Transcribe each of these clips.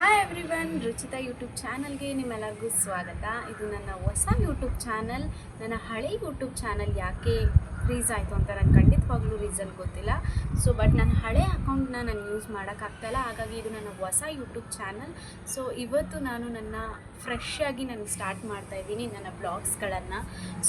Hi everyone Ruchita YouTube ಚಾನಲ್ಗೆ ನಿಮ್ಮೆಲ್ಲರಿಗೂ ಸ್ವಾಗತ. ಇದು ನನ್ನ ಹೊಸ ಯೂಟ್ಯೂಬ್ ಚಾನಲ್ ನನ್ನ ಹಳೆ ಯೂಟ್ಯೂಬ್ ಚಾನಲ್ ಯಾಕೆ ಫ್ರೀಸ್ ಆಯಿತು ಅಂತ ನನಗೆ ಖಂಡಿತವಾಗ್ಲೂ ರೀಸನ್ ಗೊತ್ತಿಲ್ಲ. ಸೊ ಬಟ್ ನನ್ನ ಹಳೆ ಅಕೌಂಟ್ನ ನಾನು ಯೂಸ್ ಮಾಡೋಕ್ಕಾಗ್ತಾಯಿಲ್ಲ. ಹಾಗಾಗಿ ಇದು ನನ್ನ ಹೊಸ ಯೂಟ್ಯೂಬ್ ಚಾನಲ್ ಸೊ ಇವತ್ತು ನಾನು ನನ್ನ ಫ್ರೆಶ್ ಆಗಿ ನಾನು ಸ್ಟಾರ್ಟ್ ಮಾಡ್ತಾ ಇದ್ದೀನಿ ನನ್ನ ಬ್ಲಾಗ್ಸ್ಗಳನ್ನು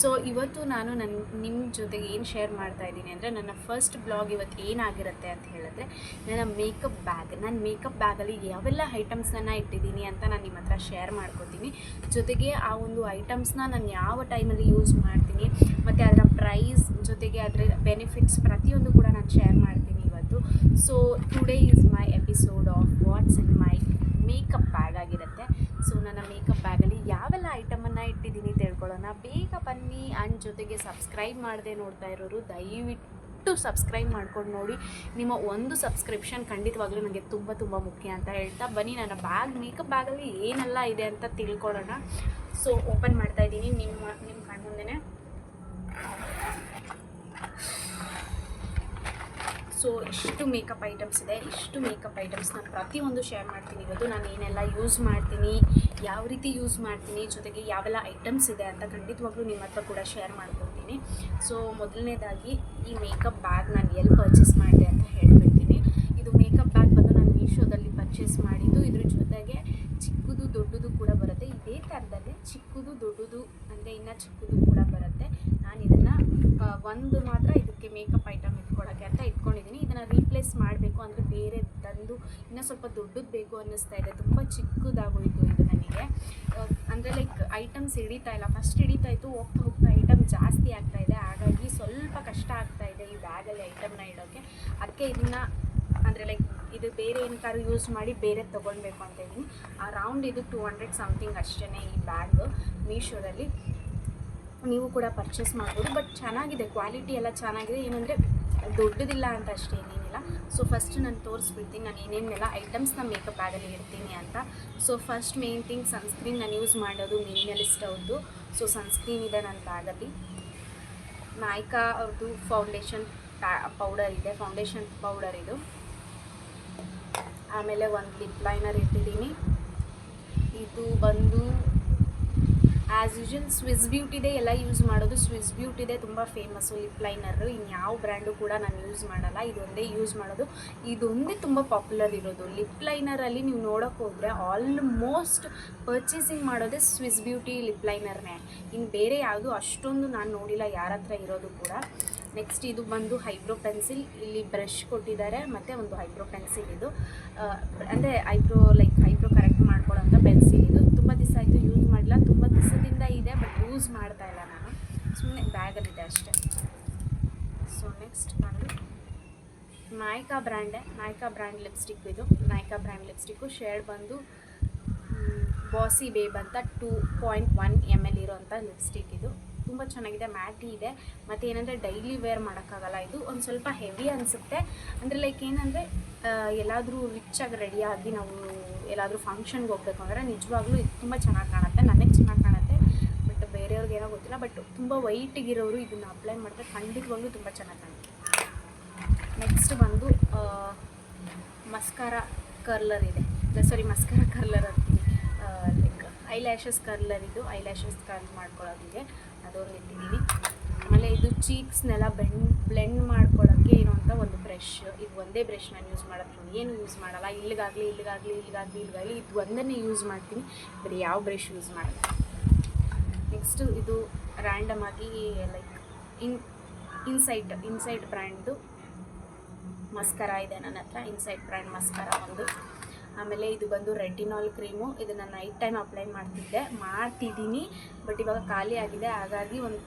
ಸೊ ಇವತ್ತು ನಾನು ನನ್ನ ನಿಮ್ಮ ಜೊತೆಗೆ ಏನು ಶೇರ್ ಮಾಡ್ತಾ ಇದ್ದೀನಿ ಅಂದರೆ ನನ್ನ ಫಸ್ಟ್ ಬ್ಲಾಗ್ ಇವತ್ತು ಏನಾಗಿರುತ್ತೆ ಅಂತ ಹೇಳಿದ್ರೆ, ನನ್ನ ಮೇಕಪ್ ಬ್ಯಾಗ್ ನಾನು ಮೇಕಪ್ ಬ್ಯಾಗಲ್ಲಿ ಯಾವೆಲ್ಲ ಐಟಮ್ಸನ್ನು ಇಟ್ಟಿದ್ದೀನಿ ಅಂತ ನಾನು ನಿಮ್ಮ ಹತ್ರ ಶೇರ್ ಮಾಡ್ಕೋತೀನಿ. ಜೊತೆಗೆ ಆ ಒಂದು ಐಟಮ್ಸ್ನ ನಾನು ಯಾವ ಟೈಮಲ್ಲಿ ಯೂಸ್ ಮಾಡ್ತೀನಿ ಮತ್ತು ಅದರ ಪ್ರೈಸ್ ಜೊತೆಗೆ ಅದರ ಬೆನಿಫಿಟ್ಸ್ ಪ್ರತಿಯೊಂದು ಕೂಡ ನಾನು ಶೇರ್ ಮಾಡ್ತೀನಿ ಇವತ್ತು. So today is my episode of what's in my makeup bag ಆಗಿರುತ್ತೆ. ಸೊ ನನ್ನ ಮೇಕಪ್ ಬ್ಯಾಗಲ್ಲಿ ಯಾವೆಲ್ಲ ಐಟಮನ್ನು ಇಟ್ಟಿದ್ದೀನಿ ತಿಳ್ಕೊಳ್ಳೋಣ. ಬೇಗ ಬನ್ನಿ. ಆ್ಯಂಡ್ ಜೊತೆಗೆ ಸಬ್ಸ್ಕ್ರೈಬ್ ಮಾಡದೆ ನೋಡ್ತಾ ಇರೋರು, ದಯವಿಟ್ಟು ಸಬ್ಸ್ಕ್ರೈಬ್ ಮಾಡ್ಕೊಂಡು ನೋಡಿ. ನಿಮ್ಮ ಒಂದು ಸಬ್ಸ್ಕ್ರಿಪ್ಷನ್ ಖಂಡಿತವಾಗ್ಲೂ ನನಗೆ ತುಂಬ ತುಂಬ ಮುಖ್ಯ ಅಂತ ಹೇಳ್ತಾ ಬನ್ನಿ. ನನ್ನ ಬ್ಯಾಗ್ ಮೇಕಪ್ ಬ್ಯಾಗಲ್ಲಿ ಏನೆಲ್ಲ ಇದೆ ಅಂತ ತಿಳ್ಕೊಳ್ಳೋಣ. ಸೊ ಓಪನ್ ಮಾಡ್ತಾ ಇದ್ದೀನಿ. ನಿಮ್ಮ ನಿಮ್ಮ ಕಣ್ಮುಂದೆನೇ. ಸೊ ಇಷ್ಟು ಮೇಕಪ್ ಐಟಮ್ಸ್ ಇದೆ. ಇಷ್ಟು ಮೇಕಪ್ ಐಟಮ್ಸ್ ನಾನು ಪ್ರತಿಯೊಂದು ಶೇರ್ ಮಾಡ್ತೀನಿ. ಇವತ್ತು ನಾನು ಏನೆಲ್ಲ ಯೂಸ್ ಮಾಡ್ತೀನಿ, ಯಾವ ರೀತಿ ಯೂಸ್ ಮಾಡ್ತೀನಿ, ಜೊತೆಗೆ ಯಾವೆಲ್ಲ ಐಟಮ್ಸ್ ಇದೆ ಅಂತ ಖಂಡಿತವಾಗ್ಲೂ ನಿಮ್ಮ ಹತ್ರ ಕೂಡ ಶೇರ್ ಮಾಡ್ಕೊತೀನಿ ಸೊ ಮೊದಲನೇದಾಗಿ ಈ ಮೇಕಪ್ ಬ್ಯಾಗ್ ನಾನು ಎಲ್ಲಿ ಪರ್ಚೇಸ್ ಮಾಡಿದೆ ಅಂತ ಹೇಳ್ಬಿಡ್ತೀನಿ. ಇದು ಮೇಕಪ್ ಬ್ಯಾಗ್ ಬಂದು ನಾನು ಮೀಶೋದಲ್ಲಿ ಪರ್ಚೇಸ್ ಮಾಡಿದ್ದು ಇದ್ರ ಜೊತೆಗೆ ಚಿಕ್ಕದು ದೊಡ್ಡದು ಕೂಡ ಬರುತ್ತೆ. ಇದೇ ಥರದಲ್ಲಿ ಚಿಕ್ಕದು ದೊಡ್ಡದು ಅಂದರೆ ಇನ್ನು ಚಿಕ್ಕದು ಕೂಡ ಬರುತ್ತೆ. ನಾನು ಇದನ್ನು ಒಂದು ಮಾತ್ರ ಇದಕ್ಕೆ ಮೇಕಪ್ ಐಟಮ್ ಇಟ್ಕೊಳ್ಳೋಕ್ಕೆ ಅಂತ ಇಟ್ಕೊಂಡಿದ್ದೀನಿ ಇದನ್ನು ರೀಪ್ಲೇಸ್ ಮಾಡಬೇಕು ಅಂದರೆ ಬೇರೆ ತಂದು ಇನ್ನೂ ಸ್ವಲ್ಪ ದೊಡ್ಡದು ಬೇಕು ಅನ್ನಿಸ್ತಾ ಇದೆ. ತುಂಬ ಚಿಕ್ಕದಾಗೋಯಿತು ಇದು ನನಗೆ. ಅಂದರೆ ಲೈಕ್ ಐಟಮ್ಸ್ ಹಿಡಿತಾ ಇಲ್ಲ. ಫಸ್ಟ್ ಹಿಡಿತಾ ಇತ್ತು, ಹೋಗ್ತಾ ಹೋಗ್ತಾ ಐಟಮ್ ಜಾಸ್ತಿ ಆಗ್ತಾ ಇದೆ. ಹಾಗಾಗಿ ಸ್ವಲ್ಪ ಕಷ್ಟ ಆಗ್ತಾ ಇದೆ ಈ ಬ್ಯಾಗಲ್ಲಿ ಐಟಮ್ನ ಇಡೋಕ್ಕೆ ಅದಕ್ಕೆ ಇದನ್ನು, ಅಂದರೆ ಲೈಕ್ ಇದು ಬೇರೆ ಏನಕ್ಕಾದ್ರು ಯೂಸ್ ಮಾಡಿ ಬೇರೆ ತೊಗೊಳ್ಬೇಕು ಅಂತ ಇದ್ದೀನಿ. ಆ ರೌಂಡ್ ಇದು ಟೂ ಹಂಡ್ರೆಡ್ ಸಮಥಿಂಗ್ ಅಷ್ಟೇ ಈ ಬ್ಯಾಗ್ ಮೀಶೋದಲ್ಲಿ ನೀವು ಕೂಡ ಪರ್ಚೇಸ್ ಮಾಡ್ಬೋದು ಬಟ್ ಚೆನ್ನಾಗಿದೆ ಕ್ವಾಲಿಟಿ ಎಲ್ಲ ಚೆನ್ನಾಗಿದೆ. ಏನಂದರೆ ದೊಡ್ಡದಿಲ್ಲ ಅಂತ ಅಷ್ಟೇ ಏನೇನಿಲ್ಲ. ಸೊ ಫಸ್ಟ್ ನಾನು ತೋರಿಸ್ಬಿಡ್ತೀನಿ. ನಾನು ಏನೇನೆಲ್ಲ ಐಟಮ್ಸ್ನ ಮೇಕಪ್ ಬ್ಯಾಗಲ್ಲಿ ಇಡ್ತೀನಿ ಅಂತ. So first main thing sunscreen ನಾನು ಯೂಸ್ ಮಾಡೋದು ಮಿನಿಮಲಿಸ್ಟ್ ಅವ್ರದ್ದು ಸೊ ಸನ್ಸ್ಕ್ರೀನ್ ಇದೆ ನನ್ನ ಬ್ಯಾಗಲ್ಲಿ ನಾಯ್ಕಾ ಅವ್ರದ್ದು ಫೌಂಡೇಶನ್ ಪೌಡರ್ ಇದೆ ಫೌಂಡೇಶನ್ ಪೌಡರ್ ಇದು. ಆಮೇಲೆ ಒಂದು ಲಿಪ್ ಲೈನರ್ ಇಟ್ಟಿದ್ದೀನಿ. ಇದು ಬಂದು ಆ್ಯಸ್ ಯೂಶಲ್ ಸ್ವಿಸ್ ಬ್ಯೂಟಿದೆ ಎಲ್ಲ ಯೂಸ್ ಮಾಡೋದು. ಸ್ವಿಸ್ ಬ್ಯೂಟಿದೆ ತುಂಬ ಫೇಮಸ್ಸು ಲಿಪ್ ಲೈನರು. ಇನ್ಯಾವ ಬ್ರ್ಯಾಂಡು ಕೂಡ ನಾನು ಯೂಸ್ ಮಾಡಲ್ಲ. ಇದೊಂದೇ ಯೂಸ್ ಮಾಡೋದು. ಇದೊಂದೇ ತುಂಬ ಪಾಪ್ಯುಲರ್ ಇರೋದು. ಲಿಪ್ ಲೈನರಲ್ಲಿ ನೀವು ನೋಡೋಕೆ ಹೋದರೆ ಆಲ್ಮೋಸ್ಟ್ ಪರ್ಚೇಸಿಂಗ್ ಮಾಡೋದೇ ಸ್ವಿಸ್ ಬ್ಯೂಟಿ ಲಿಪ್ ಲೈನರ್ನೇ. ಇನ್ನು ಬೇರೆ ಯಾವುದು ಅಷ್ಟೊಂದು ನಾನು ನೋಡಿಲ್ಲ, ಯಾರ ಹತ್ರ ಇರೋದು ಕೂಡ. ನೆಕ್ಸ್ಟ್ ಇದು ಬಂದು ಹೈಬ್ರೋ ಪೆನ್ಸಿಲ್. ಇಲ್ಲಿ ಬ್ರಷ್ ಕೊಟ್ಟಿದ್ದಾರೆ. ಮತ್ತು ಒಂದು ಹೈಬ್ರೋ ಪೆನ್ಸಿಲ್ ಇದು. ಅಂದರೆ ಐಬ್ರೋ ಲೈಕ್ ಐಬ್ರೋ ಕರೆಕ್ಟ್ ಮಾಡ್ಕೊಳ್ಳೋಂಥ ಪೆನ್ಸಿಲ್ ಇದು. ತುಂಬ ದಿವಸ ಆಯಿತು ಯೂಸ್ ಮಾಡಿಲ್ಲ ತುಂಬ ದಿವಸದಿಂದ ಇದೆ, ಬಟ್ ಯೂಸ್ ಮಾಡ್ತಾ ಇಲ್ಲ ನಾನು. ಸುಮ್ಮನೆ ಬ್ಯಾಗಲ್ಲಿದೆ ಅಷ್ಟೇ. ಸೊ ನೆಕ್ಸ್ಟ್ ಬಂದು ನಾಯ್ಕಾ ಬ್ರ್ಯಾಂಡೆ. ನಾಯ್ಕಾ ಬ್ರ್ಯಾಂಡ್ ಲಿಪ್ಸ್ಟಿಕ್ ಇದು. ನಾಯ್ಕಾ ಬ್ರ್ಯಾಂಡ್ ಲಿಪ್ಸ್ಟಿಕ್ಕು ಶೇಡ್ ಬಂದು ಬಾಸಿ ಬೇಬ್ ಅಂತ two point one M L ಇರೋವಂಥ ಲಿಪ್ಸ್ಟಿಕ್ ಇದು. ತುಂಬ ಚೆನ್ನಾಗಿದೆ, ಮ್ಯಾಟಿ ಇದೆ. ಮತ್ತು ಏನಂದರೆ ಡೈಲಿ ವೇರ್ ಮಾಡೋಕ್ಕಾಗಲ್ಲ. ಇದು ಒಂದು ಸ್ವಲ್ಪ ಹೆವಿ ಅನಿಸುತ್ತೆ. ಅಂದರೆ ಲೈಕ್ ಏನಂದರೆ ಎಲ್ಲಾದರೂ ರಿಚಾಗಿ ರೆಡಿಯಾಗಿ ನಾವು ಎಲ್ಲಾದರೂ ಫಂಕ್ಷನ್ಗೆ ಹೋಗ್ಬೇಕು ಅಂದರೆ ನಿಜವಾಗ್ಲೂ ಇದು ತುಂಬ ಚೆನ್ನಾಗಿ ಕಾಣುತ್ತೆ. ನನಗೆ ಚೆನ್ನಾಗಿ ಕಾಣುತ್ತೆ. ಬಟ್ ಬೇರೆಯವ್ರಿಗೆ ಏನೋ ಗೊತ್ತಿಲ್ಲ. ಬಟ್ ತುಂಬ ವೈಟಿಗಿರೋರು ಇದನ್ನು ಅಪ್ಲೈ ಮಾಡಿದ್ರೆ ಖಂಡಿತವಾಗ್ಲೂ ತುಂಬ ಚೆನ್ನಾಗಿ ಕಾಣುತ್ತೆ. ನೆಕ್ಸ್ಟ್ ಬಂದು ಮಸ್ಕಾರ ಕರ್ಲರ್ ಇದೆ. ಸಾರಿ ಮಸ್ಕಾರ ಕರ್ಲರ್ ಅಂತೀನಿ. ಲೈಕ್ ಐ ಲ್ಯಾಶಸ್ ಕರ್ಲರ್ ಇದು. ಐ ಲ್ಯಾಶಸ್ ಕರ್ಲ್ ಮಾಡ್ಕೊಳ್ಳೋದಿದೆ. ಅದೊಂದು ಇಟ್ಟಿದ್ದೀನಿ ಆಮೇಲೆ ಇದು ಚೀಕ್ಸ್ನೆಲ್ಲ ಬೆಂಡ್, ಬ್ಲೆಂಡ್ ಮಾಡ್ಕೊಳ್ಳೋಕ್ಕೆ ಇರುವಂಥ ಒಂದು ಬ್ರಷ್. ಇದು ಒಂದೇ ಬ್ರಷ್ ನಾನು ಯೂಸ್ ಮಾಡೋದು ಏನು ಯೂಸ್ ಮಾಡಲ್ಲ. ಇಲ್ಲಿಗಾಗಲಿ ಇಲ್ಲಿಗಾಗಲಿ ಇಲ್ಲಿಗಾಗಲಿ ಇಲ್ಲಿಗಾಗಲಿ ಇದು ಒಂದನ್ನೇ ಯೂಸ್ ಮಾಡ್ತೀನಿ. ಬರೀ ಯಾವ ಬ್ರಷ್ ಯೂಸ್ ಮಾಡಲ್ಲ. ನೆಕ್ಸ್ಟು ಇದು ರ್ಯಾಂಡಮ್ ಆಗಿ ಲೈಕ್ ಇನ್, ಇನ್ಸೈಟ್ ಇನ್ಸೈಟ್ ಬ್ರ್ಯಾಂಡ್ದು ಮಸ್ಕರ ಇದೆ ನನ್ನ ಹತ್ರ. ಇನ್ಸೈಟ್ ಬ್ರ್ಯಾಂಡ್ ಮಸ್ಕರ ಒಂದು. ಆಮೇಲೆ ಇದು ಬಂದು ರೆಟಿನಾಲ್ ಕ್ರೀಮು. ಇದನ್ನು ನೈಟ್ ಟೈಮ್ ಅಪ್ಲೈ ಮಾಡ್ತಿದ್ದೆ. ಮಾಡ್ತಿದ್ದೀನಿ ಬಟ್ ಇವಾಗ ಖಾಲಿ ಆಗಿದೆ. ಹಾಗಾಗಿ ಒಂದು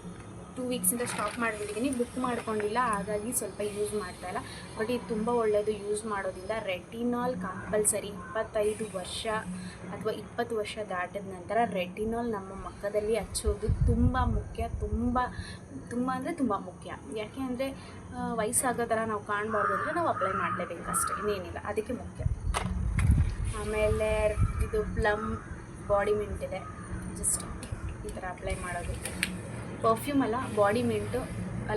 ಟೂ ವೀಕ್ಸಿಂದ ಸ್ಟಾಪ್ ಮಾಡಿಬಿಟ್ಟಿದ್ದೀನಿ. ಬುಕ್ ಮಾಡ್ಕೊಂಡಿಲ್ಲ, ಹಾಗಾಗಿ ಸ್ವಲ್ಪ ಯೂಸ್ ಮಾಡ್ತಾ ಇಲ್ಲ. ಬಟ್ ಇದು ತುಂಬ ಒಳ್ಳೆಯದು ಯೂಸ್ ಮಾಡೋದ್ರಿಂದ ರೆಟಿನಾಲ್ ಕಂಪಲ್ಸರಿ ಇಪ್ಪತ್ತೈದು ವರ್ಷ ಅಥವಾ ಇಪ್ಪತ್ತು ವರ್ಷ ದಾಟಿದ ನಂತರ ರೆಟಿನಾಲ್ ನಮ್ಮ ಮಕ್ಕದಲ್ಲಿ ಹಚ್ಚೋದು ತುಂಬ ಮುಖ್ಯ, ತುಂಬ ತುಂಬ ಅಂದರೆ ತುಂಬ ಮುಖ್ಯ. ಯಾಕೆ ಅಂದರೆ ವಯಸ್ಸಾಗೋ ಥರ ನಾವು ಕಾಣಬಾರ್ದು ಅಂದರೆ ನಾವು ಅಪ್ಲೈ ಮಾಡಲೇಬೇಕು ಅಷ್ಟೇ ಇನ್ನೇನಿಲ್ಲ. ಅದಕ್ಕೆ ಮುಖ್ಯ. ಆಮೇಲೆ ಇದು ಪ್ಲಮ್ ಬಾಡಿ ಮಿಂಟ್ ಇದೆ. ಜಸ್ಟ್ ಈ ಥರ ಅಪ್ಲೈ ಮಾಡೋದು. ಪರ್ಫ್ಯೂಮ್ ಅಲ್ಲ ಬಾಡಿ ಮಿಂಟು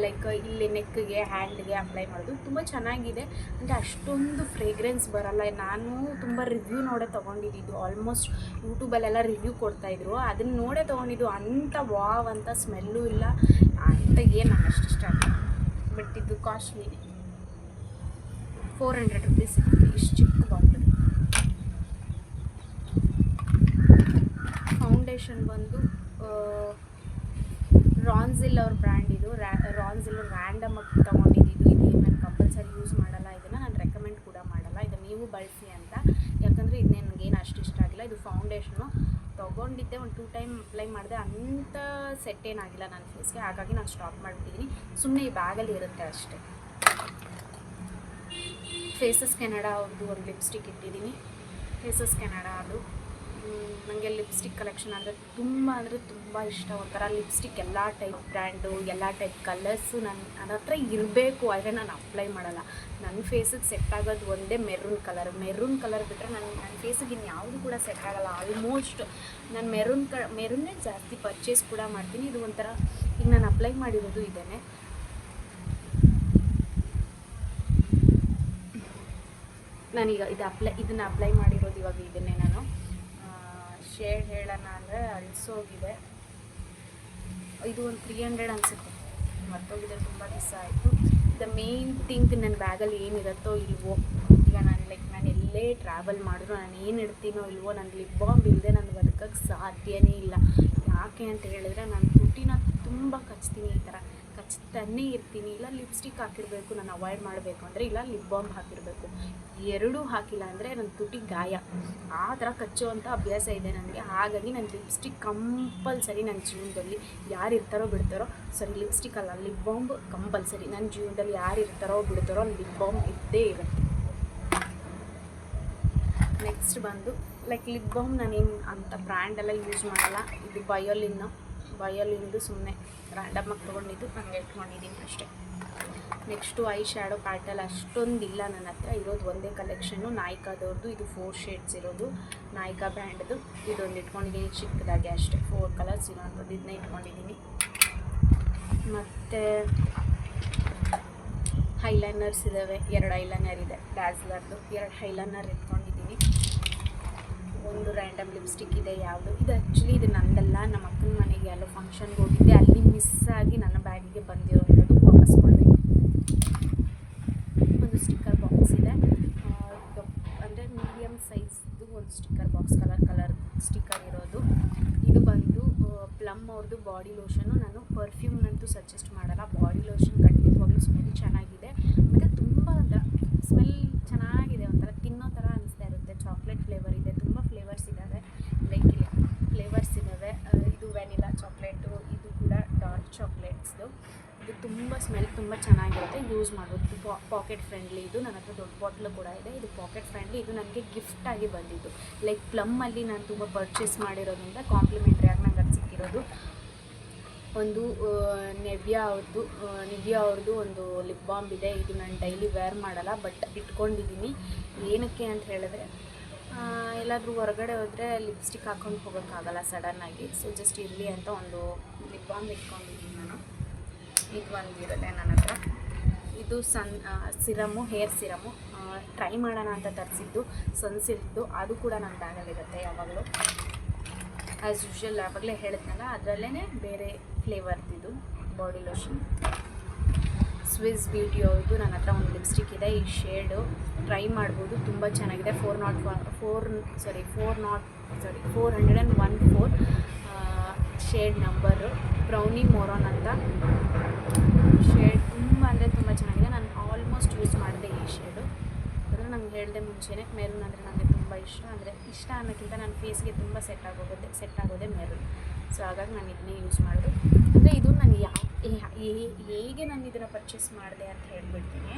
ಲೈಕ್ ಇಲ್ಲಿ ನೆಕ್ಗೆ ಹ್ಯಾಂಡ್ಗೆ ಅಪ್ಲೈ ಮಾಡೋದು. ತುಂಬ ಚೆನ್ನಾಗಿದೆ. ಅಂದರೆ ಅಷ್ಟೊಂದು ಫ್ರೇಗ್ರೆನ್ಸ್ ಬರಲ್ಲ. ನಾನು ತುಂಬ ರಿವ್ಯೂ ನೋಡೇ ತೊಗೊಂಡಿದ್ದು ಆಲ್ಮೋಸ್ಟ್ ಯೂಟ್ಯೂಬಲ್ಲೆಲ್ಲ ರಿವ್ಯೂ ಕೊಡ್ತಾಯಿದ್ರು ಅದನ್ನು ನೋಡೇ ತೊಗೊಂಡಿದ್ದು. ಅಂಥ ವಾವ್, ಅಂತ ಸ್ಮೆಲ್ಲು ಇಲ್ಲ. ಅಂತ ಏನು ಅಷ್ಟು ಇಷ್ಟ ಬಟ್ ಇದು ಕಾಸ್ಟ್ಲಿನೇ ಫೋರ್ ಹಂಡ್ರೆಡ್ ರುಪೀಸ್ ಇಷ್ಟು ಚಿಕ್ಕ ಬಾಟಲ್ ಫೌಂಡೇಶನ್ ಬಂದು ರಾನ್ಝಿಲ್ ಅವ್ರ ಬ್ರ್ಯಾಂಡ್ ಇದು. ರಾನ್ಸಿಲ್ ರ್ಯಾಂಡಮ್ ಆಗಿ ತೊಗೊಂಡಿದ್ದು. ಇದು ನಾನು ಕಂಪಲ್ಸರಿ ಯೂಸ್ ಮಾಡಲ್ಲ, ಇದನ್ನು ನಾನು ರೆಕಮೆಂಡ್ ಕೂಡ ಮಾಡಲ್ಲ. ಇದು ನೀವು ಬಳಸಿ ಅಂತ. ಯಾಕಂದರೆ ಇದು ನನಗೇನು ಅಷ್ಟು ಇಷ್ಟ ಆಗಿಲ್ಲ. ಇದು ಫೌಂಡೇಶನು ತೊಗೊಂಡಿದ್ದೆ ಒಂದು ಟೂ ಟೈಮ್ ಅಪ್ಲೈ ಮಾಡಿದೆ. ಅಂಥ ಸೆಟ್ ಏನಾಗಿಲ್ಲ ನನ್ನ ಫೇಸ್ಗೆ ಹಾಗಾಗಿ ನಾನು ಸ್ಟಾಪ್ ಮಾಡಿಬಿಟ್ಟಿದ್ದೀನಿ ಸುಮ್ಮನೆ ಈ ಬ್ಯಾಗಲ್ಲಿ ಇರುತ್ತೆ ಅಷ್ಟೇ. ಫೇಸಸ್ ಕೆನಡಾ ಅವ್ರದ್ದು ಒಂದು ಲಿಪ್ಸ್ಟಿಕ್ ಇಟ್ಟಿದ್ದೀನಿ ಫೇಸಸ್ ಕೆನಡಾ ಅದು. ನನಗೆ ಲಿಪ್ಸ್ಟಿಕ್ ಕಲೆಕ್ಷನ್ ಅಂದರೆ ತುಂಬ ಅಂದರೆ ತುಂಬ ಇಷ್ಟ. ಒಂಥರ ಲಿಪ್ಸ್ಟಿಕ್ ಎಲ್ಲ ಟೈಪ್ ಬ್ರ್ಯಾಂಡು, ಎಲ್ಲ ಟೈಪ್ ಕಲರ್ಸು ನನ್ನ ನನ್ನ ಹತ್ರ ಇರಬೇಕು ಆದರೆ ನಾನು ಅಪ್ಲೈ ಮಾಡಲ್ಲ. ನನ್ನ ಫೇಸಿಗೆ ಸೆಟ್ ಆಗೋದು ಒಂದೇ ಮೆರೂನ್ ಕಲರ್. ಮೆರೂನ್ ಕಲರ್ ಬಿಟ್ಟರೆ ನನ್ನ ನನ್ನ ಫೇಸಿಗೆ ಇನ್ಯಾವುದು ಕೂಡ ಸೆಟ್ ಆಗೋಲ್ಲ. ಆಲ್ಮೋಸ್ಟ್ ನಾನು ಮೆರೂನ್ ಕ ಮೆರೂನ್ನೇ ಜಾಸ್ತಿ ಪರ್ಚೇಸ್ ಕೂಡ ಮಾಡ್ತೀನಿ. ಇದು ಒಂಥರ ಈಗ ನಾನು ಅಪ್ಲೈ ಮಾಡಿರೋದು ಇದೇನೆ. ನಾನೀಗ ಇದು ಅಪ್ಲೈ, ಇದನ್ನು ಅಪ್ಲೈ ಮಾಡಿರೋದು ಇವಾಗ ಇದನ್ನೇ ನಾನು. ಶೇಡ್ ಹೇಳೋಣ ಅಂದರೆ ಅಳಿಸೋಗಿದೆ. ಇದು ಒಂದು ತ್ರೀ ಹಂಡ್ರೆಡ್ ಅನಿಸುತ್ತೆ. ಮರ್ತೋಗಿದೆ ತುಂಬ ದಿವಸ ಆಯಿತು. ದ ಮೇನ್ ಥಿಂಗ್ ನನ್ನ ಬ್ಯಾಗಲ್ಲಿ ಏನಿರುತ್ತೋ ಇಲ್ವೋ, ಈಗ ನಾನು ಲೈಕ್ ನಾನು ಎಲ್ಲೇ ಟ್ರಾವೆಲ್ ಮಾಡಿದ್ರು, ನಾನು ಏನು ಇಡ್ತೀನೋ ಇಲ್ವೋ ನನ್ನ ಲಿಪ್ ಬಾಂಬ್ ಇಲ್ಲದೆ ನಾನು ಬದುಕೋಕ್ಕೆ ಸಾಧ್ಯವೇ ಇಲ್ಲ. ಯಾಕೆ ಅಂತ ಹೇಳಿದ್ರೆ, ನಾನು ತುಟಿನ ತುಂಬ ಕಚ್ತೀನಿ ಈ ಥರ ಕಚ್ತಾನೇ ಇರ್ತೀನಿ. ಇಲ್ಲ ಲಿಪ್ಸ್ಟಿಕ್ ಹಾಕಿರಬೇಕು, ನಾನು ಅವಾಯ್ಡ್ ಮಾಡಬೇಕು ಅಂದರೆ, ಇಲ್ಲ ಲಿಪ್ ಬಾಮ್ ಹಾಕಿರಬೇಕು. ಎರಡೂ ಹಾಕಿಲ್ಲ ಅಂದರೆ ನನ್ನ ತುಟಿ ಗಾಯ. ಆ ಥರ ಕಚ್ಚುವಂಥ ಅಭ್ಯಾಸ ಇದೆ ನನಗೆ. ಹಾಗಾಗಿ ನನ್ನ ಲಿಪ್ಸ್ಟಿಕ್ ಕಂಪಲ್ಸರಿ ನನ್ನ ಜೀವನದಲ್ಲಿ ಯಾರು ಇರ್ತಾರೋ ಬಿಡ್ತಾರೋ, ಸರಿ ಲಿಪ್ಸ್ಟಿಕ್ ಅಲ್ಲ ಲಿಪ್ ಬಾಂಬ್ ಕಂಪಲ್ಸರಿ. ನನ್ನ ಜೀವನದಲ್ಲಿ ಯಾರು ಇರ್ತಾರೋ ಬಿಡ್ತಾರೋ ಲಿಪ್ ಬಾಂಬ್ ಇದ್ದೇ ಇರುತ್ತೆ ನೆಕ್ಸ್ಟ್ ಬಂದು ಲೈಕ್ ಲಿಪ್ ಬಾಮ್ ನಾನೇನು ಅಂಥ ಬ್ರ್ಯಾಂಡೆಲ್ಲ ಯೂಸ್ ಮಾಡಲ್ಲ. ಇದು ಬಯೋಲಿನ್ನು ಬಯೋಲಿಂದು ಸುಮ್ಮನೆ ರ್ಯಾಂಡಮಾಗಿ ತೊಗೊಂಡಿದ್ದು, ಹಂಗೆ ಇಟ್ಕೊಂಡಿದ್ದೀನಿ ಅಷ್ಟೇ. ನೆಕ್ಸ್ಟು ಐ ಶ್ಯಾಡೋ ಪ್ಯಾಟಲ್ ಅಷ್ಟೊಂದಿಲ್ಲ ನನ್ನ ಹತ್ರ. ಇರೋದು ಒಂದೇ ಕಲೆಕ್ಷನ್ನು ನಾಯ್ಕಾದವ್ರದ್ದು ಇದು ಫೋರ್ ಶೇಡ್ಸ್ ಇರೋದು, ನಾಯ್ಕಾ ಬ್ರ್ಯಾಂಡ್ದು ಇದೊಂದು ಇಟ್ಕೊಂಡಿದ್ದೀನಿ ಚಿಕ್ಕದಾಗಿ ಅಷ್ಟೇ. ಫೋರ್ ಕಲರ್ಸ್ ಇರೋವಂಥದ್ದು ಇದನ್ನ ಇಟ್ಕೊಂಡಿದ್ದೀನಿ. ಮತ್ತು ಹೈಲೈನರ್ಸ್ ಇದ್ದಾವೆ ಎರಡು ಐಲೈನರ್ ಇದೆ ಡ್ಯಾಸ್ಲರ್ದು ಎರಡು ಹೈಲೈನರ್ ಒಂದು ರ್ಯಾಂಡಮ್ ಲಿಪ್ಸ್ಟಿಕ್ ಇದೆ, ಯಾವುದು. ಇದು ಆ್ಯಕ್ಚುಲಿ ಇದು ನಂದಲ್ಲ, ನಮ್ಮ ಅಕ್ಕನ ಮನೆಗೆ ಎಲ್ಲೋ ಫಂಕ್ಷನ್ಗೆ ಹೋಗಿದ್ದೆ. ಅಲ್ಲಿ ಮಿಸ್ ಆಗಿ ನನ್ನ ಬ್ಯಾಗಿಗೆ ಬಂದಿರೋಂಥದ್ದು ವಾಪಸ್ ಕೊಡಬೇಕು. ಒಂದು ಸ್ಟಿಕ್ಕರ್ ಬಾಕ್ಸ್ ಇದೆ. ಅಂದರೆ ಮೀಡಿಯಮ್ ಸೈಜ್ದು ಒಂದು sticker box colour colour sticker ಇರೋದು. ಇದು ಬಂದು ಪ್ಲಮ್ ಅವ್ರದ್ದು ಬಾಡಿ ಲೋಷನು ನಾನು ಪರ್ಫ್ಯೂಮ್ನಂತೂ ಸಜೆಸ್ಟ್ ಮಾಡಲ್ಲ. ಬಾಡಿ ಲೋಷನ್ ಖಂಡಿತವಾಗ್ಲೂ ಸ್ಮೆಲ್ ಚೆನ್ನಾಗಿದೆ ಮತ್ತು ತುಂಬ ಸ್ಮೆಲ್ ಚೆನ್ನಾಗಿದೆ ಒಂಥರ ತಿನ್ನೋ ಥರ ಅನಿಸ್ತಾ ಇರುತ್ತೆ ಚಾಕ್ಲೇಟ್ ಫ್ಲೇವರ್ ಇದೆ ತುಂಬ ಫ್ಲೇವರ್ಸ್ ಇದ್ದಾವೆ ಲೈಕ್ ಇಲ್ಲಿ ಫ್ಲೇವರ್ಸ್ ಇದ್ದಾವೆ ಇದು ವೆನಿಲಾ ಚಾಕ್ಲೇಟು ಇದು ಕೂಡ ಡಾರ್ಕ್ ಚಾಕ್ಲೇಟ್ಸ್ದು ಇದು ತುಂಬ ಸ್ಮೆಲ್ ತುಂಬ ಚೆನ್ನಾಗಿರುತ್ತೆ. ಯೂಸ್ ಮಾಡೋದು. ಪಾಕೆಟ್ ಫ್ರೆಂಡ್ಲಿ ಇದು ನನ್ನ ಹತ್ರ ದೊಡ್ಡ ಬಾಟ್ಲು ಕೂಡ ಇದೆ. ಇದು ಪಾಕೆಟ್ ಫ್ರೆಂಡ್ಲಿ ಇದು ನನಗೆ ಗಿಫ್ಟಾಗಿ ಬಂದಿದ್ದು. ಲೈಕ್ ಪ್ಲಮ್ಮಲ್ಲಿ ನಾನು ತುಂಬ ಪರ್ಚೇಸ್ ಮಾಡಿರೋದ್ರಿಂದ ಕಾಂಪ್ಲಿಮೆಂಟ್ರಿಯಾಗಿ ನಂಗೆ ಅದು ಸಿಕ್ಕಿರೋದು. ಒಂದು ನೆವ್ಯಾ ಅವ್ರದ್ದು ನಿವ್ಯಾ ಅವ್ರದ್ದು ಒಂದು ಲಿಪ್ ಬಾಂಬ್ ಇದೆ. ಇದು ನಾನು ಡೈಲಿ ವೇರ್ ಮಾಡಲ್ಲ ಬಟ್ ಇಟ್ಕೊಂಡಿದ್ದೀನಿ ಏನಕ್ಕೆ ಅಂತ ಹೇಳಿದ್ರೆ ಎಲ್ಲಾದರೂ ಹೊರಗಡೆ ಹೋದರೆ ಲಿಪ್ಸ್ಟಿಕ್ ಹಾಕೊಂಡು ಹೋಗೋಕ್ಕಾಗಲ್ಲ ಸಡನ್ನಾಗಿ ಸೊ ಜಸ್ಟ್ ಇರಲಿ ಅಂತ ಒಂದು ಲಿಪ್ ಬಾಂಬ್ ಇಟ್ಕೊಂಡಿದ್ದೀನಿ ಇದು ಒಂದು ಇರುತ್ತೆ ನನ್ನ ಹತ್ರ. ಇದು sun serum hair serum. Try ಮಾಡೋಣ ಅಂತ ತರಿಸಿದ್ದು ಸನ್ಸಿಲ್ಕ್ದು ಅದು ಕೂಡ ನನ್ನ ಬ್ಯಾಗಲ್ಲಿರುತ್ತೆ ಯಾವಾಗಲೂ. ಆ್ಯಸ್ ಯೂಶ್ವಲ್ ಯಾವಾಗಲೇ ಹೇಳಿದ್ನಲ್ಲ ಅದರಲ್ಲೇ ಬೇರೆ ಫ್ಲೇವರ್ದಿದು ಬಾಡಿ ಲೋಷನ್ ಸ್ವಿಸ್ ಅವ್ರದ್ದು ನನ್ನ ಹತ್ರ ಒಂದು ಲಿಪ್ಸ್ಟಿಕ್ ಇದೆ, ಈ ಶೇಡು ಟ್ರೈ ಮಾಡ್ಬೋದು, ತುಂಬ ಚೆನ್ನಾಗಿದೆ. Four not four sorry four not sorry four hundred and one four shade number brownie maroon ಅಂತ. ಶೇಡ್ ತುಂಬ ಅಂದರೆ ತುಂಬ ಚೆನ್ನಾಗಿದೆ. ನಾನು ಆಲ್ಮೋಸ್ಟ್ ಯೂಸ್ ಮಾಡಿದೆ ಈ ಶೇಡು ಆದರೆ ನಂಗೆ ಹೇಳಿದೆ ಮುಂಚೆನೇ ಮೆರೂನ್ ಅಂದರೆ ನನಗೆ ತುಂಬ ಇಷ್ಟ. ಅಂದರೆ ಇಷ್ಟ ಅನ್ನೋಕ್ಕಿಂತ ನನ್ನ ಫೇಸ್ಗೆ ತುಂಬ ಸೆಟ್ ಆಗೋಗುತ್ತೆ ಸೆಟ್ ಆಗೋದೇ ಮೆರೂನ್ ಸೊ ಹಾಗಾಗಿ ನಾನು ಇದನ್ನೇ ಯೂಸ್ ಮಾಡೋದು. ಅಂದರೆ ಇದು ನಾನು ಯಾವ ಹೇಗೆ ನಾನು ಇದನ್ನು ಪರ್ಚೇಸ್ ಮಾಡಿದೆ ಅಂತ ಹೇಳ್ಬಿಡ್ತೀನಿ.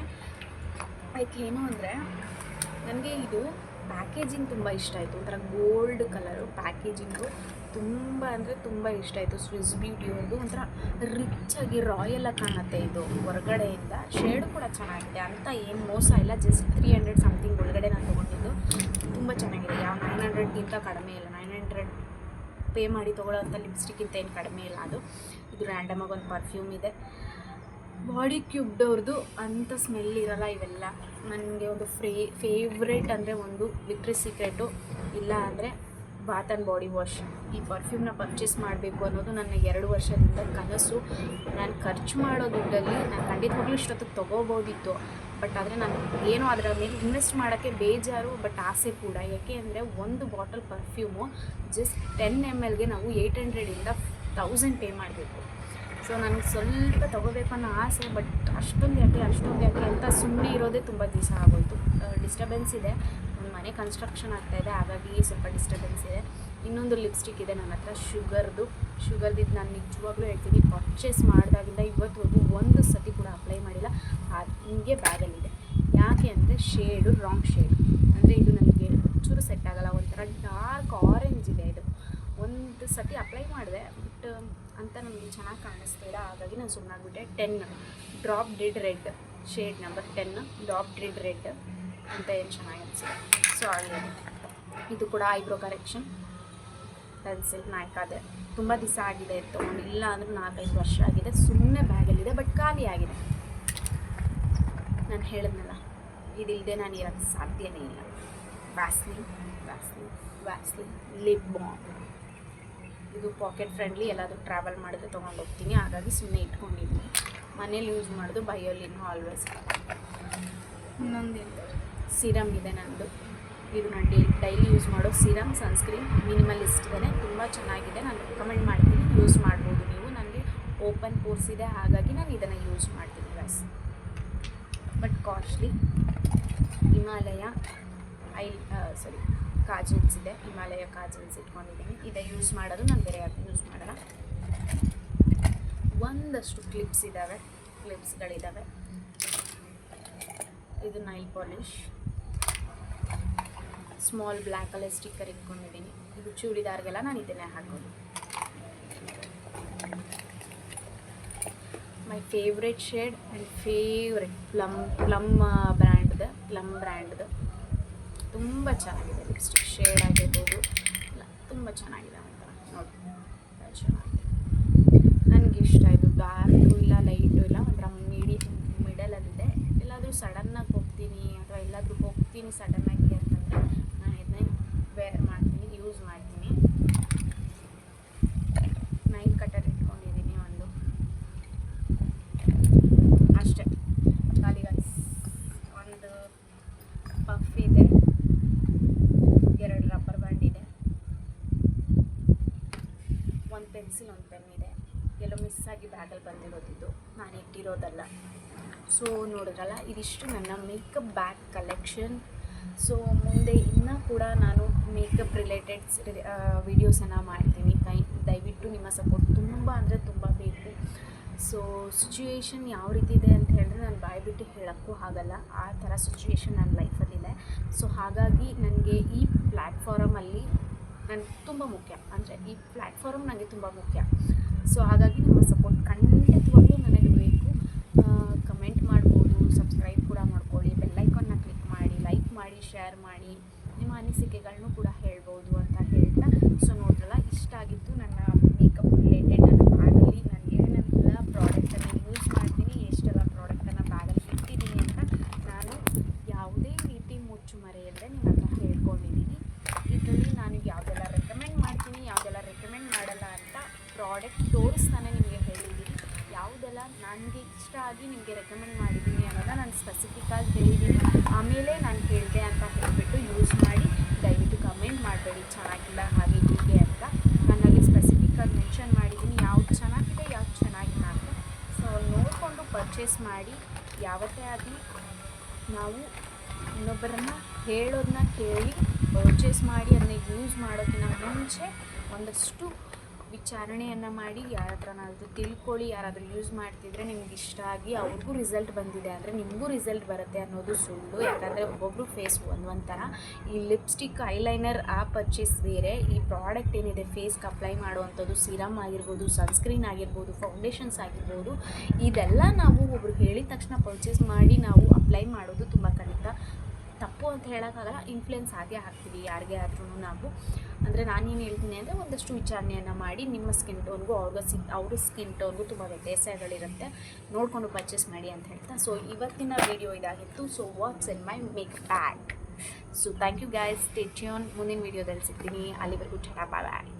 ಅದಕ್ಕೆ ಏನು ಅಂದರೆ, ನನಗೆ ಇದು ಪ್ಯಾಕೇಜಿಂಗ್ ತುಂಬ ಇಷ್ಟ ಆಯಿತು. ಒಂಥರ ಗೋಲ್ಡ್ ಕಲರು ಪ್ಯಾಕೇಜಿಂಗು ತುಂಬ ಅಂದರೆ ತುಂಬ ಇಷ್ಟ ಆಯಿತು. ಸ್ವಿಸ್ ಬ್ಯೂಟಿ ಒಂದು ಒಂಥರ ಆಗಿ ರಾಯಲ್ ಆಗಿ ಕಾಣುತ್ತೆ ಇದು ಹೊರಗಡೆಯಿಂದ. ಶೇಡ್ ಕೂಡ ಚೆನ್ನಾಗಿದೆ. ಅಂತ ಏನು ಮೋಸ ಇಲ್ಲ. ಜಸ್ಟ್ ತ್ರೀ ಹಂಡ್ರೆಡ್ ಸಮಥಿಂಗ್ ಒಳಗಡೆ ನಾನು ತೊಗೊಂಡಿದ್ದು. ತುಂಬ ಚೆನ್ನಾಗಿದೆ. ಯಾವ ನೈನ್ ಹಂಡ್ರೆಡ್ಗಿಂತ ಕಡಿಮೆ ಇಲ್ಲ. ನೈನ್ ಹಂಡ್ರೆಡ್ ಪೇ ಮಾಡಿ ತೊಗೊಳ್ಳೋಂಥ ಲಿಪ್ಸ್ಟಿಕ್ಕಿಂತ ಏನು ಕಡಿಮೆ ಇಲ್ಲ ಅದು. ಇದು ರ್ಯಾಂಡಮಾಗಿ ಒಂದು ಪರ್ಫ್ಯೂಮ್ ಇದೆ. ಬಾಡಿ ಕ್ಯೂಬ್ಡವ್ರದ್ದು ಅಂಥ ಸ್ಮೆಲ್ ಇರಲ್ಲ ಇವೆಲ್ಲ. ನನಗೆ ಒಂದು ಫ್ರೇ ಫೇವ್ರೇಟ್ ಅಂದರೆ ಒಂದು ವಿಕ್ಟ್ರಿ ಸೀಕ್ರೆಟು ಇಲ್ಲ ಅಂದರೆ ಬಾತ್ ಆ್ಯಂಡ್ ಬಾಡಿ ವಾಶ್ ಈ ಪರ್ಫ್ಯೂಮ್ನ ಪರ್ಚೇಸ್ ಮಾಡಬೇಕು ಅನ್ನೋದು ನನ್ನ ಎರಡು ವರ್ಷದಿಂದ ಕನಸು. ನಾನು ಖರ್ಚು ಮಾಡೋ ದುಡ್ಡಲ್ಲಿ ನಾನು ಖಂಡಿತವಾಗ್ಲೂ ಇಷ್ಟೊತ್ತಿಗೆ ತೊಗೋಬೋದಿತ್ತು. ಬಟ್ ಆದರೆ ನಾನು ಏನೋ ಅದರ ಮೇಲೆ ಇನ್ವೆಸ್ಟ್ ಮಾಡೋಕ್ಕೆ ಬೇಜಾರು ಬಟ್ ಆಸೆ ಕೂಡ. ಯಾಕೆ ಅಂದರೆ ಒಂದು bottle perfume just ten M ಎಲ್ಗೆ ನಾವು ಏಯ್ಟ್ ಹಂಡ್ರೆಡಿಂದ ತೌಸಂಡ್ ಪೇ ಮಾಡಬೇಕು. ಸೊ ನನಗೆ ಸ್ವಲ್ಪ ತೊಗೋಬೇಕು ಅನ್ನೋ ಆಸೆ ಬಟ್ ಅಷ್ಟೊಂದು ಯಾಕೆ ಅಷ್ಟೊಂದು ಯಾಕೆ ಅಂತ ಸುಮ್ಮನೆ ಇರೋದೇ ತುಂಬ ದಿವಸ ಆಗೋಯ್ತು. ಡಿಸ್ಟರ್ಬೆನ್ಸ್ ಇದೆ. ಮನೆ ಕನ್ಸ್ಟ್ರಕ್ಷನ್ ಇದೆ, ಹಾಗಾಗಿ ಸ್ವಲ್ಪ ಡಿಸ್ಟರ್ಬೆನ್ಸ್ ಇದೆ. ಇನ್ನೊಂದು ಲಿಪ್ಸ್ಟಿಕ್ ಇದೆ ನನ್ನ ಹತ್ರ, ಶುಗರ್ದು. ಶುಗರ್ದಿದ್ದು ನಾನು ನಿಜವಾಗ್ಲೂ ಹೇಳ್ತೀನಿ ಪರ್ಚೇಸ್ ಮಾಡಿದಾಗಿಂದ ಇವತ್ತು ಒಂದು ಸತಿ ಕೂಡ ಅಪ್ಲೈ ಮಾಡಿಲ್ಲ. ಅದು ಹಿಂಗೆ ಬ್ಯಾಗಲ್ಲಿದೆ ಯಾಕೆ ಅಂದರೆ ಶೇಡು ರಾಂಗ್ ಶೇಡ್ ಅಂದರೆ ಇದು ನನಗೆ ಚೂರು ಸೆಟ್ ಆಗಲ್ಲ, ಒಂಥರ ಡಾರ್ಕ್ ಆರೆಂಜ್ ಇದೆ ಇದು. ಒಂದು ಸತಿ ಅಪ್ಲೈ ಮಾಡಿದೆ ಬಟ್ ಅಂತ ನನಗೆ ಚೆನ್ನಾಗಿ ಕಾಣಿಸ್ತಿಲ್ಲ ಹಾಗಾಗಿ ನಾನು ಸುಮ್ಮನಾಗ್ಬಿಟ್ಟೆ ten drop dead red shade number ten drop dead red ಅಂತ ಏನು ಚೆನ್ನಾಗಿತ್ತು ಸೊ ಇದು ಕೂಡ ಐಬ್ರೋ ಕರೆಕ್ಷನ್ ಪೆನ್ಸಿಲ್ ನಾಯ್ಕಾದೆ ತುಂಬ ದಿವಸ ಆಗಿದೆ ತೊಗೊಂಡು ಇಲ್ಲ ಅಂದರೆ ನಾಲ್ಕೈದು ವರ್ಷ ಆಗಿದೆ. ಸುಮ್ಮನೆ ಬ್ಯಾಗಲ್ಲಿದೆ ಬಟ್ ಖಾಲಿ ಆಗಿದೆ. ನಾನು ಹೇಳಿದ್ನಲ್ಲ ಇದಿಲ್ಲದೆ ನಾನು ಇರೋದು ಸಾಧ್ಯನೇ ಇಲ್ಲ. Vaseline Vaseline Vaseline lip balm ಇದು ಪಾಕೆಟ್ ಫ್ರೆಂಡ್ಲಿ ಎಲ್ಲಾದರೂ ಟ್ರಾವೆಲ್ ಮಾಡಿದ್ರೆ ತೊಗೊಂಡು ಹೋಗ್ತೀನಿ. ಹಾಗಾಗಿ ಸುಮ್ಮನೆ ಇಟ್ಕೊಂಡಿದ್ದೀನಿ. ಮನೇಲಿ ಯೂಸ್ ಮಾಡೋದು ಬಯೋಲಿನ್ ಆಲ್ವೇಸ್ ಇನ್ನೊಂದು ಸಿರಮ್ ಇದೆ ನನ್ನದು ಇದು ನಾನು ಡೇ ಡೈಲಿ ಯೂಸ್ ಮಾಡೋ ಸೀರಮ್, ಸನ್ಸ್ಕ್ರೀನ್, ಮಿನಿಮಲಿಸ್ಟ್ ಇದೆ. ತುಂಬ ಚೆನ್ನಾಗಿದೆ. ನಾನು ರೆಕಮೆಂಡ್ ಮಾಡ್ತೀನಿ. ಯೂಸ್ ಮಾಡ್ಬೋದು ನೀವು. ನನಗೆ ಓಪನ್ ಪೋರ್ಸ್ ಇದೆ. ಹಾಗಾಗಿ ನಾನು ಇದನ್ನು ಯೂಸ್ ಮಾಡ್ತೀನಿ guys but costly Himalaya I sorry kajals ಇದೆ. ಹಿಮಾಲಯ ಕಾಜಲ್ಸ್ ಇಟ್ಕೊಂಡಿದ್ದೀನಿ. ಇದೇ ಯೂಸ್ ಮಾಡೋದು. ನಾನು ಬೇರೆ ಯಾರು ಯೂಸ್ ಮಾಡಲ್ಲ. ಒಂದಷ್ಟು ಕ್ಲಿಪ್ಸ್ ಇದ್ದಾವೆ ಕ್ಲಿಪ್ಸ್ಗಳಿದ್ದಾವೆ ಇದು nail polish small black colour sticker ಇಟ್ಕೊಂಡಿದ್ದೀನಿ. ಇದು ಚೂಡಿದಾರ್ಗೆಲ್ಲ ನಾನು ಇದನ್ನೇ ಹಾಕೋದು. My favourite shade and favourite Plum Plum ಬ್ರ್ಯಾಂಡ್ದು Plum ಬ್ರ್ಯಾಂಡ್ದು ತುಂಬ ಚೆನ್ನಾಗಿದೆ ಲಿಪ್ಸ್ಟಿಕ್ ಶೇಡ್ ಆಗಿರ್ಬೋದು. ಇಲ್ಲ, ತುಂಬ ಚೆನ್ನಾಗಿದೆ ಒಂಥರ ನೋಡಿ. ಚೆನ್ನಾಗಿದೆ. ನನಗೆ ಇಷ್ಟ ಇದು ಡಾರ್ಕು ಇಲ್ಲ ಲೈಟು ಇಲ್ಲ, ಒಂಥರ ಮೀಡಿ ಮಿಡಲಲ್ಲಿದೆ ಎಲ್ಲಾದರೂ ಸಡನ್ನಾಗಿ ಹೋಗ್ತೀನಿ, ಅಥವಾ ಎಲ್ಲಾದರೂ ಹೋಗ್ತೀನಿ ಸಡನ್ನಾಗಿ ವೇರ್ ಮಾಡ್ತೀನಿ ಯೂಸ್ ಮಾಡ್ತೀನಿ. ನೈಲ್ ಕಟರ್ ಇಟ್ಕೊಂಡಿದ್ದೀನಿ ಒಂದು. ಅಷ್ಟೇ. ಖಾಲಿ guys. ಒಂದು ಪಫ್ ಇದೆ. ಎರಡು ರಬ್ಬರ್ ಬ್ಯಾಂಡ್ ಇದೆ. ಒಂದು ಪೆನ್ಸಿಲ್ ಒಂದು ಪೆನ್ ಇದೆ. ಎಲ್ಲೋ ಮಿಸ್ ಆಗಿ ಬ್ಯಾಗಲ್ಲಿ ಬಂದಿರೋದಿದ್ದು. ನಾನು ಇಟ್ಟಿರೋದಲ್ಲ. ಸೊ ನೋಡಿದ್ರಲ್ಲ, ಇದಿಷ್ಟು ನನ್ನ ಮೇಕಪ್ ಬ್ಯಾಗ್ ಕಲೆಕ್ಷನ್ ಸೊ ಮುಂದೆ ಇನ್ನೂ ಕೂಡ ನಾನು ಮೇಕಪ್ ರಿಲೇಟೆಡ್ಸ್ ವಿಡಿಯೋಸನ್ನು ಮಾಡ್ತೀನಿ. ಕೈ, ದಯವಿಟ್ಟು ನಿಮ್ಮ ಸಪೋರ್ಟ್ ತುಂಬ ಅಂದರೆ ತುಂಬ ಬೇಕು. ಸೊ ಸಿಚುಯೇಷನ್ ಯಾವ ರೀತಿ ಇದೆ ಅಂತ ಹೇಳಿದ್ರೆ ನಾನು ಬಾಯ್ಬಿಟ್ಟು ಹೇಳೋಕ್ಕೂ ಆಗಲ್ಲ. ಆ ಥರ ಸಿಚುಯೇಷನ್ ನನ್ನ ಲೈಫಲ್ಲಿದೆ ಸೊ ಹಾಗಾಗಿ ನನಗೆ ಈ ಪ್ಲ್ಯಾಟ್ಫಾರಮಲ್ಲಿ ನನಗೆ ತುಂಬ ಮುಖ್ಯ. ಅಂದರೆ ಈ ಪ್ಲ್ಯಾಟ್ಫಾರಮ್ ನನಗೆ ತುಂಬ ಮುಖ್ಯ. ಸೊ ಹಾಗಾಗಿ ನಿಮ್ಮ ಸಪೋರ್ಟ್ ಖಂಡಿತವಾಗ್ಲೂ ನನಗೆ ಬೇಕು. ಕಮೆಂಟ್ ಮಾಡ್ಬೋದು ಸಬ್ಸ್ಕ್ರೈಬ್ ಕೂಡ ಮಾಡ್ಕೊಳ್ಳಿ ಬೆಲ್ಲೈಕನ್ನ ಕ್ಲಿಕ್ ಮಾಡಿ ಲೈಕ್ ಮಾಡಿ ಶೇರ್ ಮಾಡಿ ನಿಮ್ಮ ಅನಿಸಿಕೆಗಳನ್ನೂ ಕೂಡ ಹೇಳ್ಬೋದು ಅಂತ ಹೇಳ್ತಾ. ಸೊ ನೋಡ್ರಲ್ಲ, ಇಷ್ಟ ಆಗಿತ್ತು ನನ್ನ ಮೇಕಪ್ ರಿಲೇಟೆಡ್ ನನ್ನ ಬ್ಯಾಗಲ್ಲಿ ನಾನು ಏನೆಲ್ಲ ಪ್ರಾಡಕ್ಟನ್ನು ಯೂಸ್ ಮಾಡ್ತೀನಿ ಎಷ್ಟೆಲ್ಲ ಪ್ರಾಡಕ್ಟನ್ನು ಬ್ಯಾಗಲ್ಲಿ ಇಟ್ಟಿದ್ದೀನಿ ಅಂತ ನಾನು ಯಾವುದೇ ರೀತಿ ಮುಚ್ಚು ಮರೆಯಲ್ಲದೆ ನಿಮ್ಮ ಹತ್ರ ಹೇಳ್ಕೊಂಡಿದ್ದೀನಿ ಇದರಲ್ಲಿ ನಾನು ಯಾವುದೆಲ್ಲ ರೆಕಮೆಂಡ್ ಮಾಡ್ತೀನಿ ಯಾವುದೆಲ್ಲ ರೆಕಮೆಂಡ್ ಮಾಡಲ್ಲ ಅಂತ ಪ್ರಾಡಕ್ಟ್ ತೋರಿಸ್ತಾನೆ ನಿಮಗೆ ಹೇಳಿದ್ದೀನಿ ಯಾವುದೆಲ್ಲ ನನಗೆ ಇಷ್ಟ ಆಗಿ ನಿಮಗೆ ರೆಕಮೆಂಡ್ ಮಾಡಿದ್ದೀನಿ ಅನ್ನೋದನ್ನ ನಾನು ಸ್ಪೆಸಿಫಿಕ್ಕಾಗಿ ಹೇಳಿದ್ದೀನಿ ಆಮೇಲೆ ನಾನು ಹೇಳಿದೆ ಅಂತ ಹೇಳಿಬಿಟ್ಟು ಯೂಸ್ ಮಾಡಿ ದಯವಿಟ್ಟು ಕಮೆಂಟ್ ಮಾಡಬೇಡಿ ಚೆನ್ನಾಗಿಲ್ಲ ಹಾಗೆ ಹೀಗೆ ಅಂತ ನಾನಲ್ಲಿ ಸ್ಪೆಸಿಫಿಕ್ಕಾಗಿ ಮೆನ್ಷನ್ ಮಾಡಿದ್ದೀನಿ ಯಾವ್ದು ಚೆನ್ನಾಗಿದೆ ಯಾವ್ದು ಚೆನ್ನಾಗಿಲ್ಲ ಅಂತ ಸೊ ನೋಡಿಕೊಂಡು ಪರ್ಚೇಸ್ ಮಾಡಿ ಯಾವತ್ತೇ ಆಗಲಿ ನಾವು ಇನ್ನೊಬ್ಬರನ್ನ ಹೇಳೋದನ್ನ ಕೇಳಿ ಪರ್ಚೇಸ್ ಮಾಡಿ ಅದನ್ನ ಯೂಸ್ ಮಾಡೋದಕ್ಕಿಂತ ಮುಂಚೆ ಒಂದಷ್ಟು ವಿಚಾರಣೆಯನ್ನು ಮಾಡಿ ಯಾರ ಹತ್ರನಾದರೂ ತಿಳ್ಕೊಳ್ಳಿ, ಯಾರಾದರೂ ಯೂಸ್ ಮಾಡ್ತಿದ್ರೆ ನಿಮ್ಗೆ ಇಷ್ಟ ಆಗಿ ಅವ್ರಿಗೂ ರಿಸಲ್ಟ್ ಬಂದಿದೆ ಅಂದರೆ ನಿಮಗೂ ರಿಸಲ್ಟ್ ಬರುತ್ತೆ ಅನ್ನೋದು ಸುಳ್ಳು. ಯಾಕಂದರೆ ಒಬ್ಬೊಬ್ಬರು ಫೇಸ್ ಒಂದೊಂಥರ ಈ ಲಿಪ್ಸ್ಟಿಕ್ ಐಲೈನರ್ ಆ ಪರ್ಚೇಸ್ ಬೇರೆ, ಈ ಪ್ರಾಡಕ್ಟ್ ಏನಿದೆ ಫೇಸ್ಗೆ ಅಪ್ಲೈ ಮಾಡುವಂಥದ್ದು ಸಿರಮ್ ಆಗಿರ್ಬೋದು ಸನ್ಸ್ಕ್ರೀನ್ ಆಗಿರ್ಬೋದು ಫೌಂಡೇಶನ್ಸ್ ಆಗಿರ್ಬೋದು, ಇದೆಲ್ಲ ನಾವು ಒಬ್ರು ಹೇಳಿದ ತಕ್ಷಣ ಪರ್ಚೇಸ್ ಮಾಡಿ ನಾವು ಅಪ್ಲೈ ಮಾಡೋದು ತುಂಬ ಖಂಡಿತ ತಪ್ಪು ಅಂತ ಹೇಳೋಕ್ಕಾಗಲ್ಲ ಇನ್ಫ್ಲುಯೆನ್ಸ್ ಆಗೇ ಹಾಕ್ತೀವಿ ಯಾರಿಗೇ ಆದ್ರೂ ನಾವು. ಅಂದರೆ ನಾನೇನು ಹೇಳ್ತೀನಿ ಅಂದರೆ ಒಂದಷ್ಟು ವಿಚಾರಣೆಯನ್ನು ಮಾಡಿ ನಿಮ್ಮ ಸ್ಕಿನ್ ಟೋನ್ಗೂ ಅವ್ರಿಗೂ ಸಿ, ಅವ್ರ ಸ್ಕಿನ್ ಟೋನ್ಗೂ ತುಂಬ ವ್ಯತ್ಯಾಸಗಳಿರುತ್ತೆ. ನೋಡಿಕೊಂಡು ಪರ್ಚೇಸ್ ಮಾಡಿ ಅಂತ ಹೇಳ್ತಾ. ಸೊ ಇವತ್ತಿನ ವಿಡಿಯೋ ಇದಾಗಿತ್ತು. So what's in my make bag so thank you guys stay tune ಮುಂದಿನ ವೀಡಿಯೋದಲ್ಲಿ ಸಿಗ್ತೀನಿ. ಅಲ್ಲಿವರೆಗೂ ಚಟಾಪ ಬಾಯ್